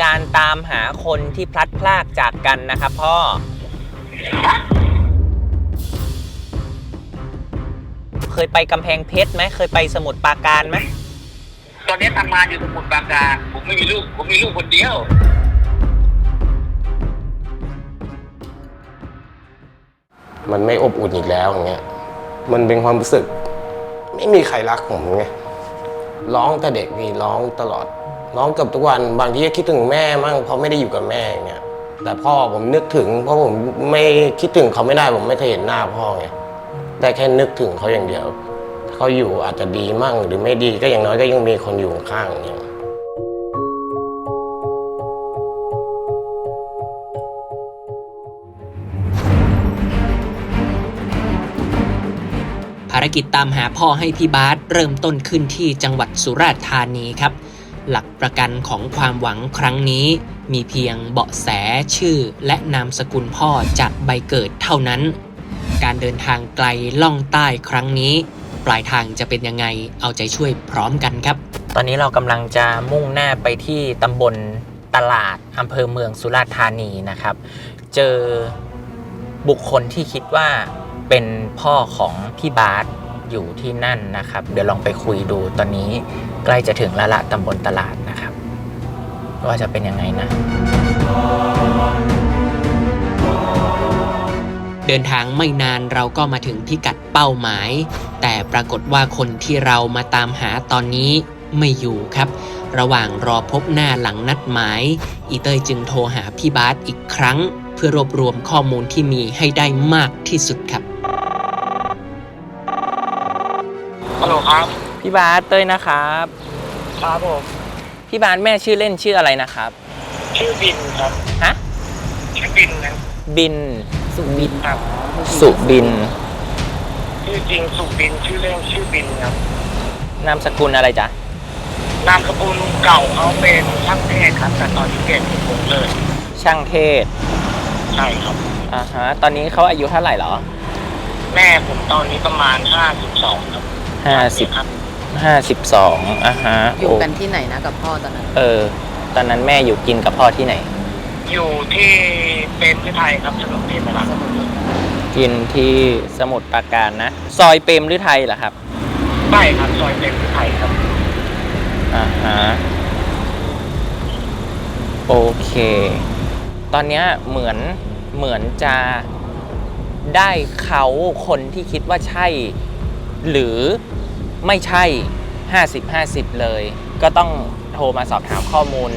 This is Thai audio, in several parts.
การตามหาคนที่พลัดพรากจากกันนะครับพ่อ เคยไปกำแพงเพชรไหมเคยไปสมุทรปราการไหมตอนนี้ทำงานอยู่สมุทรปราการผมไม่มีลูกผมมีลูกคนเดียวมันไม่อบอุ่นอีกแล้วอย่างเงี้ย มันเป็นความรู้สึก ไม่มีใครรักผมไง ร้องแต่เด็กมีร้องตลอด ร้องเกือบทุกวันบางทีก็คิดถึงแม่มั่งเพราะไม่ได้อยู่กับแม่อย่างเงี้ยแต่พ่อผมนึกถึง เพราะผมไม่คิดถึงเขาไม่ได้ผมไม่เคยเห็นหน้าพ่อไงแต่แค่นึกถึงเขาอย่างเดียวเขาอยู่อาจจะดีมั่งหรือไม่ดีก็อย่างน้อยก็ยังมีคนอยู่ข้างอย่างเงี้ยภารกิจตามหาพ่อให้พี่บาสเริ่มต้นขึ้นที่จังหวัดสุราษฎร์ธานีครับ หลักประกันของความหวังครั้งนี้ มีเพียงเบาะแสชื่อและนามสกุลพ่อจากใบเกิดเท่านั้น การเดินทางไกลล่องใต้ครั้งนี้ ปลายทางจะเป็นยังไงเอาใจช่วยพร้อมกันครับ ตอนนี้เรากำลังจะมุ่งหน้าไปที่ตำบลตลาดอำเภอเมืองสุราษฎร์ธานีนะครับ เจอบุคคลที่คิดว่าเป็นพ่อของพี่บาส อยู่ที่นั่นนะครับ เดี๋ยวลองไปคุยดูตอนนี้ใกล้จะถึงละละตำบลตลาดนะครับ ว่าจะเป็นยังไงนะ เดินทางไม่นานเราก็มาถึงพิกัดเป้าหมาย แต่ปรากฏว่าคนที่เรามาตามหาตอนนี้ไม่อยู่ครับ ระหว่างรอพบหน้าหลังนัดหมาย อีเตยจึงโทรหาพี่บาสอีกครั้ง เพื่อรวบรวมข้อมูลที่มีให้ได้มากที่สุดครับ ฮัลโหลครับ พี่บาสเต้ยนะครับ ครับผม พี่บาสแม่ชื่อเล่นชื่ออะไรนะครับ ชื่อบินครับ ฮะ ชื่อบินนะบิน สุบินครับ สุบิน ชื่อจริงสุบิน ชื่อเล่นชื่อบินครับ นามสกุลอะไรจ๊ะ นามสกุลเก่าเขาเป็นช่างเทศครับ แต่ตอนนี้เปลี่ยนเป็นผมเลย ช่างเทศ ใช่ครับ อ่าฮะ ตอนนี้เขาอายุเท่าไหร่เหรอ แม่ผมตอนนี้ประมาณห้าสิบสองครับ ห้าสิบครับห้าสิบสองอ่าฮะอยู่กันที่ไหนนะกับพ่อตอนนั้น เออ ตอนนั้นแม่อยู่กินกับพ่อที่ไหน อยู่ที่เป็นที่ไทยครับถนนเทพรักษ์กินที่สมุทรปราการนะ ซอยเปรมหรือไทยเหรอครับ ใช่ครับซอยเป็นที่ไทยครับ อ่าฮะโอเค ตอนเนี้ยเหมือนเหมือนจะได้เขาคนที่คิดว่าใช่ หรือ ไม่ใช่ 50 50 เลย ก็ต้องโทรมาสอบถามข้อมูล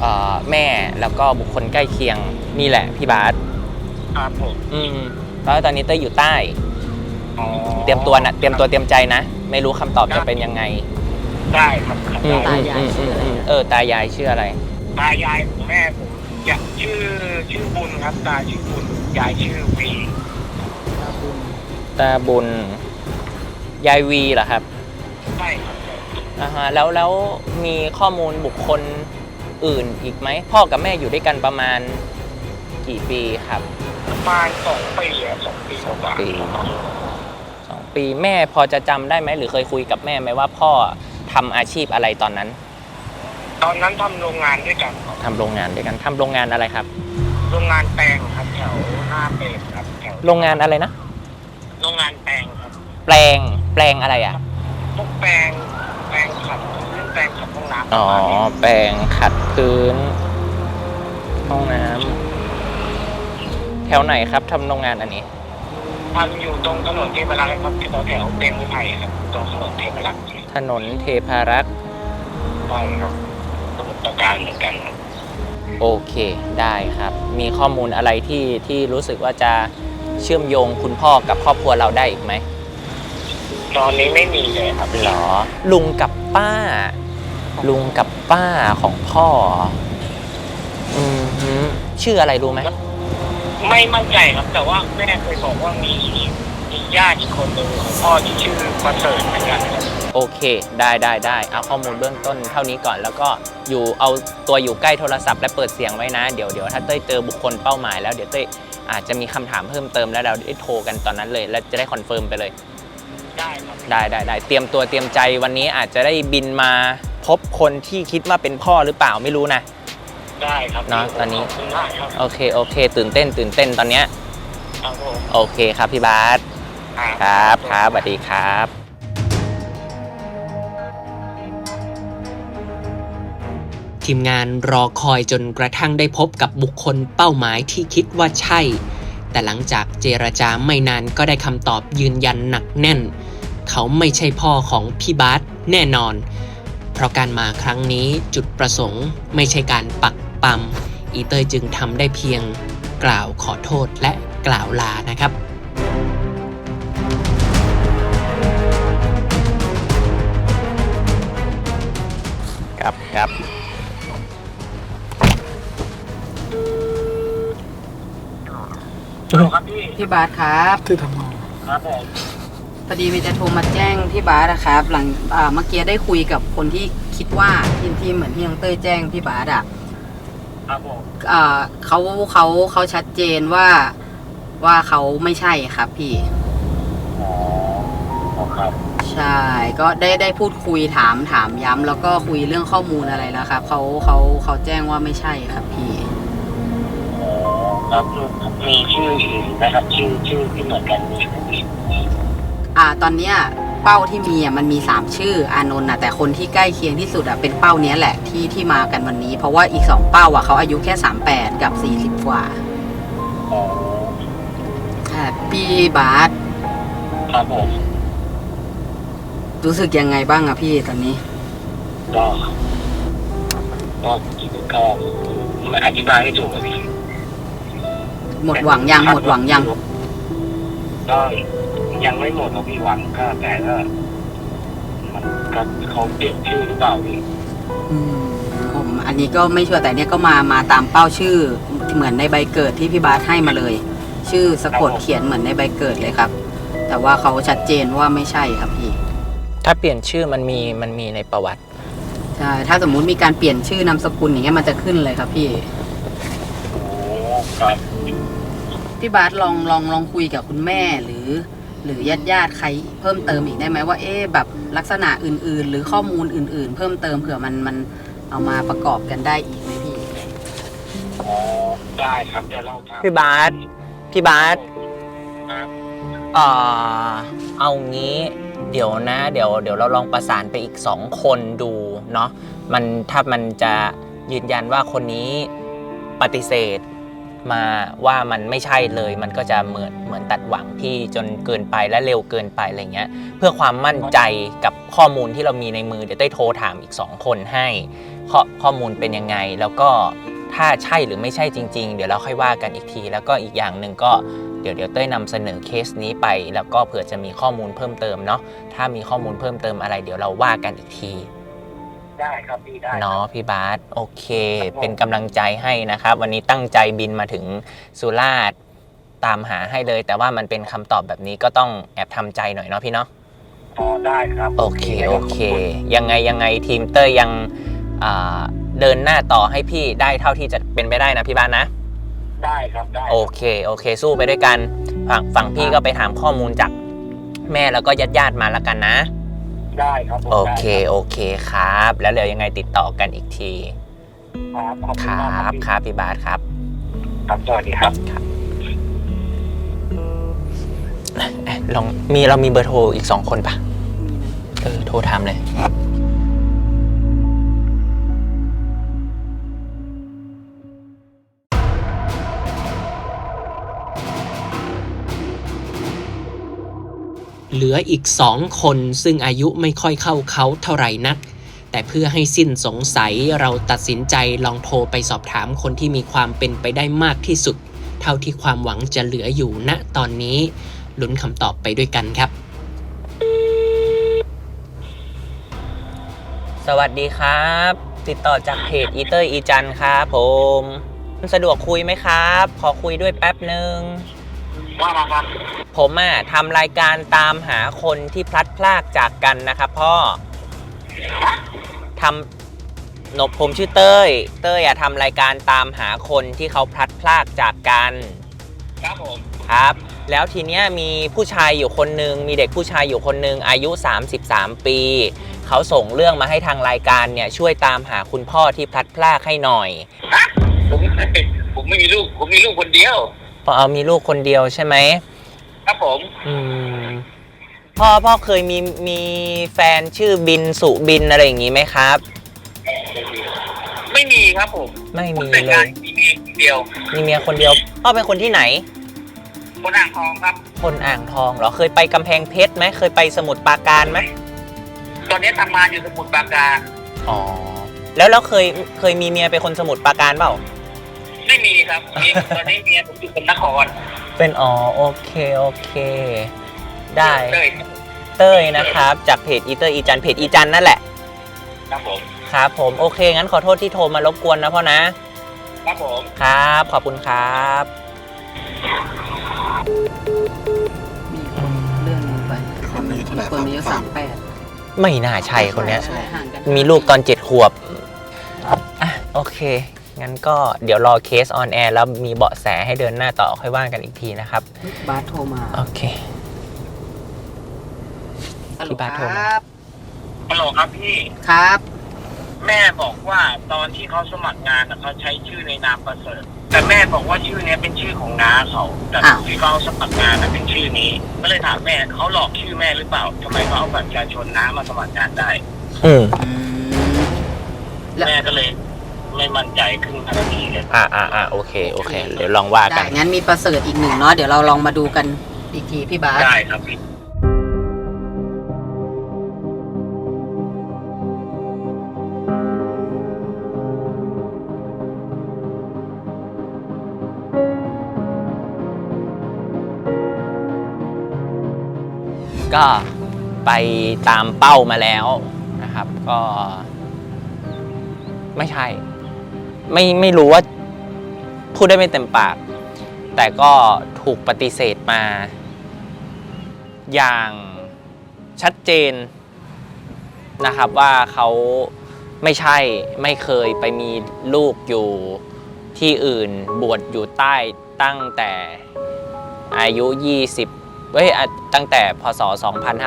เอ่อแม่แล้วก็บุคคลใกล้เคียงนี่แหละพี่บาสครับผมอืมแล้วตอนนี้เต้ยอยู่ใต้อ๋อเตรียมตัวนะเตรียมตัวเตรียมใจนะ ไม่รู้คำตอบจะเป็นยังไง ได้ครับครับอืมได้ตายายอืมชื่ออะไรมเออตายายชื่ออะไร ตายายของแม่ผมอยากชื่อชื่อบุญครับ ตาชื่อบุญยายชื่อวีตาบุญยายวีเหรอครับ ใช่ครับอ่าฮะแล้วแล้วมีข้อมูลบุคคลอื่นอีกไหม พ่อกับแม่อยู่ด้วยกันประมาณกี่ปีครับประมาณสองปีอะสองปีกว่าสองปีสองปีแม่พอจะจำได้ไหม หรือเคยคุยกับแม่ไหมว่าพ่อทำอาชีพอะไรตอนนั้นตอนนั้นทำโรงงานด้วยกันครับทำโรงงานด้วยกันทำโรงงานอะไรครับ โรงงานแปลงครับแถวหน้าเปรมครับแถวโรงงานอะไรนะ โรงงานแปลงครับแปลงแปลงอะไรอะ พวกแปลงแปลงขัดพื้นแปลงขัดห้องน้ำอ๋อประมาณนี้แปลงขัดพื้น ห้องน้ำแถวไหนครับทำโรงงานอันนี้ ทำอยู่ตรงถนนเทพรักษ์ครับที่แถวแถวเปรมวิไทยครับตรงถนนเทพรักษ์ถนนเทพารักษ์ใช่ครับสมุทรปราการเหมือนกันครับโอเค ได้ครับ มีข้อมูลอะไรที่ที่รู้สึกว่าจะเชื่อมโยงคุณพ่อกับครอบครัวเราได้อีกไหม ตอนนี้ไม่มีเลยครับหรอ ลุงกับป้า ลุงกับป้าของพ่อ อืมฮึชื่ออะไรรู้ไหมไม่มั่นใจครับแต่ว่าแม่เคยบอกว่ามีมีญาติอีกคนหนึ่งของพ่อที่ชื่อประเสริฐเหมือนกันครับโอเค ได้ได้ได้เอาข้อมูลเบื้องต้นเท่านี้ก่อน แล้วก็อยู่เอาตัวอยู่ใกล้โทรศัพท์และเปิดเสียงไว้นะ เดี๋ยวเดี๋ยวถ้าเต้ยเจอบุคคลเป้าหมายแล้วเดี๋ยวเต้ยอาจจะมีคำถามเพิ่มเติมแล้วเราได้โทรกันตอนนั้นเลย แล้วจะได้คอนเฟิร์มไปเลย ได้ครับได้ได้ได้เตรียมตัวเตรียมใจวันนี้อาจจะได้บินมาพบคนที่คิดว่าเป็นพ่อหรือเปล่าไม่รู้นะ ได้ครับเนอะตอนนี้ขอบคุณมากครับโอเคโอเค ตื่นเต้น ตื่นเต้นตอนเนี้ยครับผมโอเคครับพี่บาสครับครับสวัสดีครับ ทีมงานรอคอยจนกระทั่งได้พบกับบุคคลเป้าหมายที่คิดว่าใช่ แต่หลังจากเจรจาไม่นานก็ได้คำตอบยืนยันหนักแน่น เขาไม่ใช่พ่อของพี่บาสแน่นอน เพราะการมาครั้งนี้จุดประสงค์ไม่ใช่การปักปั๊มอีเตยจึงทำได้เพียงกล่าวขอโทษและกล่าวลานะครับครับครับครับพี่ พี่บาสครับครับผม พอดีมีจะโทรมาแจ้งพี่บาสนะครับ หลังอ่าเมื่อกี้ได้คุยกับคนที่คิดว่าทีมที่เหมือนที่ยังเต้ยแจ้งพี่บาสอะครับผมอ่าเขาเขาเขาชัดเจนว่าว่าเขาไม่ใช่ครับพี่อ๋อครับใช่ก็ได้ได้พูดคุยถามถามย้ำแล้วก็คุยเรื่องข้อมูลอะไรแล้วครับเขาเขาเขาแจ้งว่าไม่ใช่ครับพี่อ๋อครับมีชื่ออื่นนะครับชื่อชื่อที่เหมือนกันมีชื่ออื่น อ่าตอนเนี้ยเป้าที่มีอะมันมีสามชื่ออานนท์อะแต่คนที่ใกล้เคียงที่สุดอะเป็นเป้าเนี้ยแหละที่ที่มากันวันนี้ เพราะว่าอีกสองเป้าอะเขาอายุแค่สามแปดกับสี่สิบกว่าอ๋อค่ะพี่บาสครับผมรู้สึกยังไงบ้างอะพี่ตอนนี้ ก็ก็ก็ไม่อธิบายให้ถูกอะพี่หมดหวังยังหมดหวังยัง ก็ ยังไม่หมดหรอกพี่หวังก็แต่ก็มันก็เขาเปลี่ยนชื่อหรือเปล่าพี่อืมผมอันนี้ก็ไม่ชัวร์แต่เนี้ยก็มามาตามเป้าชื่อ เหมือนในใบเกิดที่พี่บาสให้มาเลย ชื่อสะกดเขียนเหมือนในใบเกิดเลยครับ แต่ว่าเขาชัดเจนว่าไม่ใช่ครับพี่ ถ้าเปลี่ยนชื่อมันมีมันมีในประวัติ ใช่ถ้าสมมุติมีการเปลี่ยนชื่อนามสกุลอย่างเงี้ยมันจะขึ้นเลยครับพี่ โอ้ครับพี่บาสลองลองลองคุยกับคุณแม่หรือ หรือญาติญาติๆใครเพิ่มเติมอีกได้ไหมว่าเอ๊ะแบบลักษณะอื่น ๆ หรือข้อมูลอื่น ๆ เพิ่มเติมเผื่อมันมันเอามาประกอบกันได้อีกไหมพี่อ๋อได้ครับเดี๋ยวเราครับพี่บาสพี่บาสครับเอ่อเอางี้ เดี๋ยวนะ เดี๋ยวเดี๋ยวเราลองประสานไปอีกสองคนดูเนาะมันถ้ามันจะยืนยันว่าคนนี้ปฏิเสธ มาว่ามันไม่ใช่เลย มันก็จะเหมือนเหมือนตัดหวังพี่จนเกินไปและเร็วเกินไปอะไรเงี้ย เพื่อความมั่นใจกับข้อมูลที่เรามีในมือเดี๋ยวได้โทรถามอีกสองคนให้ข้อข้อมูลเป็นยังไง แล้วก็ถ้าใช่หรือไม่ใช่จริง ๆ เดี๋ยวเราค่อยว่ากันอีกที แล้วก็อีกอย่างหนึ่งก็เดี๋ยวเดี๋ยวเต้ยนำเสนอเคสนี้ไป แล้วก็เผื่อจะมีข้อมูลเพิ่มเติมเนาะถ้ามีข้อมูลเพิ่มเติมอะไร เดี๋ยวเราว่ากันอีกที ได้ครับพี่ได้ เนาะพี่บาสโอเคเป็นกำลังใจให้นะครับ วันนี้ตั้งใจบินมาถึงสุราษฎร์ตามหาให้เลย แต่ว่ามันเป็นคำตอบแบบนี้ก็ต้องแอบทำใจหน่อยเนาะพี่เนาะพอได้ครับโอเคโอเค ยังไงยังไงทีมเต้ยยังอ่าเดินหน้าต่อให้พี่ได้เท่าที่จะเป็นไปได้นะพี่บาสนะ ได้ครับได้ โอเค โอเค สู้ไปด้วยกัน ฝั่งฝั่งพี่ก็ไปถามข้อมูลจากแม่แล้วก็ญาติญาติๆมาแล้วกันนะ ได้ครับผมโอเคโอเคครับ แล้วเดี๋ยวยังไงติดต่อกันอีกที ครับขอบคคุณรัมากครับบครับพี่บาสครับครับสวัสดีครับเอ๊ะลองมีเรามีเบอร์โทรอีกสองคนปะเออโทรถามเลย เหลืออีกสองคน ซึ่งอายุไม่ค่อยเข้าเขาเท่าไหร่นัก แต่เพื่อให้สิ้นสงสัยเราตัดสินใจลองโทรไปสอบถามคนที่มีความเป็นไปได้มากที่สุด เท่าที่ความหวังจะเหลืออยู่ณตอนนี้ลุ้นคำตอบไปด้วยกันครับ สวัสดีครับ ติดต่อจากเพจอีเตอร์อีจันครับผม สะดวกคุยไหมครับ ขอคุยด้วยแป๊บหนึ่ง ว่ามาครับ ผมอะทำรายการตามหาคนที่พลัดพรากจากกันนะครับพ่อทำหนบผมชื่อเต้ย เต้ยอะทำรายการตามหาคนที่เขาพลัดพรากจากกัน ครับผมครับ แล้วทีเนี้ยมีผู้ชายอยู่คนหนึ่งมีเด็กผู้ชายอยู่คนหนึ่งอายุ 33 ปี เขาส่งเรื่องมาให้ทางรายการเนี่ยช่วยตามหาคุณพ่อที่พลัดพรากให้หน่อยฮะผมผมไม่มีลูก ผมมีลูกคนเดียว พอเอามีลูกคนเดียวใช่ไหมครับผม อืมพ่อพ่อเคยมีมีแฟนชื่อบินสุบินอะไรอย่างนี้ไหมครับ ไม่มีครับผมไม่ผมมีแต่งเลงานยมีเมียคนเดียวมีเมียคนเดียวพ่อเป็นคนที่ไหน คนอ่างทองครับ คนอ่างทองเหรอเคยไปกำแพงเพชรไหมเคยไปสมุทรปราการไหมตอนนี้ทำงานอยู่สมุทรปราการอ๋อแล้วแล้วเคยเคยมีเมียเป็นคนสมุทรปราการเปล่า ไม่มีครับมีตอนนี้เมียผมอยู่คนนครเป็นอ๋อโอเคโอเค ได้เลยเต้ยนะครับ จากเพจอีเตอร์อีจันเพจอีจันนั่นแหละ ครับผมครับผมโอเค งั้นขอโทษที่โทรมารบกวนนะพ่อนะ ครับผมครับ ขอบคุณครับมีคนเลื่อนลงไปคนนี้คนนี้สามแปดไม่น่าใช่คนเนี้ยห่างกันมีลูกตอนเจ็ดขวบอะโอเค งั้นก็เดี๋ยวรอเคสออนแอร์แล้วมีเบาะแสให้เดินหน้าต่อค่อยว่ากันอีกทีนะครับ บาสโทรมาโอเค ฮัลโหลพี่บาสโทรคมารับ ฮัลโหลครับพี่ ครับ แม่บอกว่าตอนที่เขาสมัครงานน่ะเขาใช้ชื่อในนามประเสริฐแต่แม่บอกว่าชื่อเนี้ยเป็นชื่อของน้าเขาแต่อ้าว ที่เขาสมัครงานน่ะเป็นชื่อนี้ ก็เลยถามแม่เขาหลอกชื่อแม่หรือเปล่าทำไมเขาเอาบัตรประชาชนน้ามาสมัครงานได้ อืม อืม แล้ว แม่ก็เลย ไม่มั่นใจขึ้นมาทันทีเลยอ่าอ่าอ่าโอเคโอเค เดี๋ยวลองว่ากัได้นงั้นมีประเสริฐอีกหนึ่งเนาะเดี๋ยวเราลองมาดูกันอีกทีพี่บาสได้ครับพี่ก็ไปตามเป้ามาแล้วนะครับ ก็ไม่ใช่ ไม่ไม่รู้ว่าพูดได้ไม่เต็มปาก แต่ก็ถูกปฏิเสธมา อย่างชัดเจนนะครับว่าเขาไม่ใช่ไม่เคยไปมีลูกอยู่ที่อื่นบวชอยู่ใต้ตั้งแต่อายุ 20เฮ้ยตั้งแต่พศ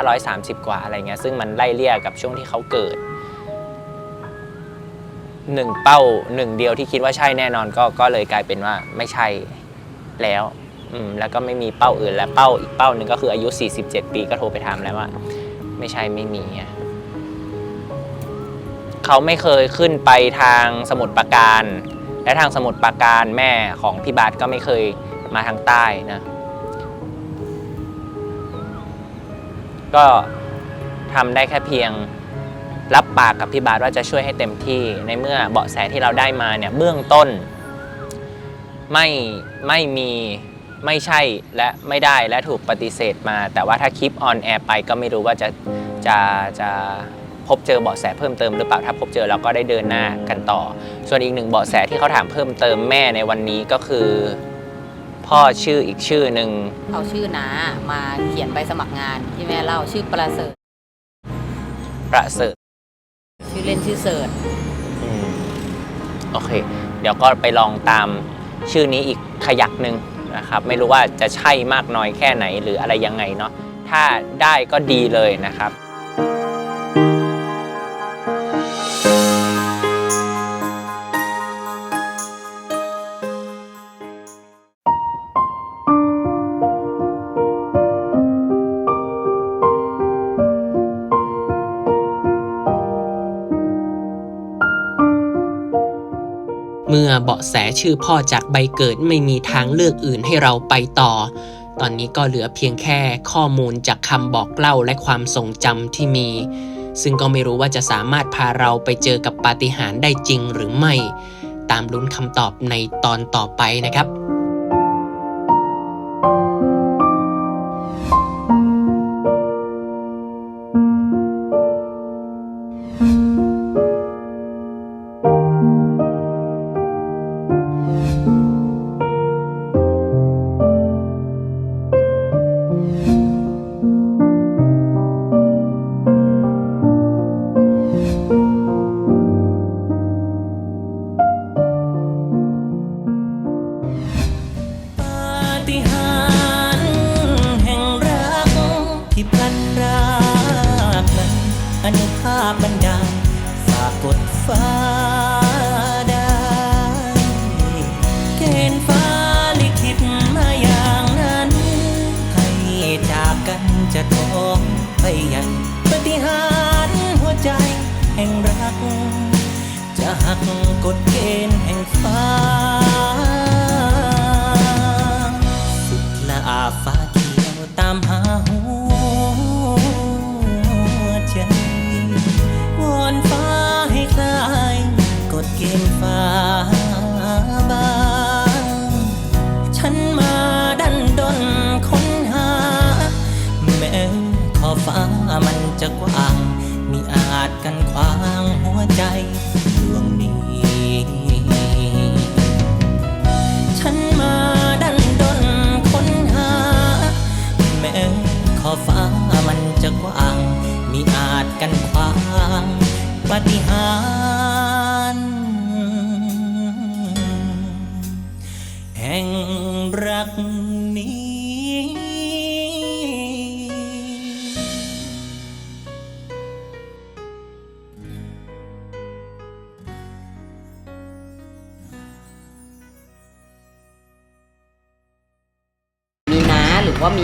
2530 กว่าอะไรเงี้ยซึ่งมันไล่เลี่ยกับช่วงที่เขาเกิด หนึ่งเป้าหนึ่งเดียวที่คิดว่าใช่แน่นอนก็ก็เลยกลายเป็นว่าไม่ใช่แล้วอืมแล้วก็ไม่มีเป้าอื่นและเป้าอีกเป้าหนึ่งก็คืออายุ 47 ปีก็โทรไปถามแล้วว่า ไม่ใช่ไม่มีอะเขาไม่เคยขึ้นไปทางสมุทรปราการ และทางสมุทรปราการแม่ของพี่บาทก็ไม่เคยมาทางใต้นะก็ทำได้แค่เพียง รับปากกับพี่บาสว่าจะช่วยให้เต็มที่ในเมื่อเบาะแสที่เราได้มาเนี่ยเบื้องต้น ไม่ไม่มีไม่ใช่และไม่ได้และถูกปฏิเสธมา แต่ว่าถ้าคลิปออนแอร์ไปก็ไม่รู้ว่าจะจะจะพบเจอเบาะแสเพิ่มเติมหรือเปล่าถ้าพบเจอเราก็ได้เดินหน้ากันต่อ ส่วนอีกหนึ่งเบาะแสที่เขาถามเพิ่มเติมแม่ในวันนี้ก็คือ พ่อชื่ออีกชื่อหนึ่งเอาชื่อน้ามาเขียนใบสมัครงานที่แม่เล่าชื่อประเสริฐประเสริฐ ชื่อเล่นชื่อเสิร์ชอืมโอเค เดี๋ยวก็ไปลองตามชื่อนี้อีกขยักหนึ่งนะครับ ไม่รู้ว่าจะใช่มากน้อยแค่ไหนหรืออะไรยังไงเนาะถ้าได้ก็ดีเลยนะครับ เบาะแสชื่อพ่อจากใบเกิดไม่มีทางเลือกอื่นให้เราไปต่อ ตอนนี้ก็เหลือเพียงแค่ข้อมูลจากคำบอกเล่าและความทรงจำที่มี ซึ่งก็ไม่รู้ว่าจะสามารถพาเราไปเจอกับปาฏิหาริย์ได้จริงหรือไม่ ตามลุ้นคำตอบในตอนต่อไปนะครับ ฏิหารแห่งรักที่พลันรากนั้นอนุภาพบันดาลฝากกดฟ้า 阿发 อขอฟ้ามันจะกว้าง มีอาจกันขวางปฏิหาร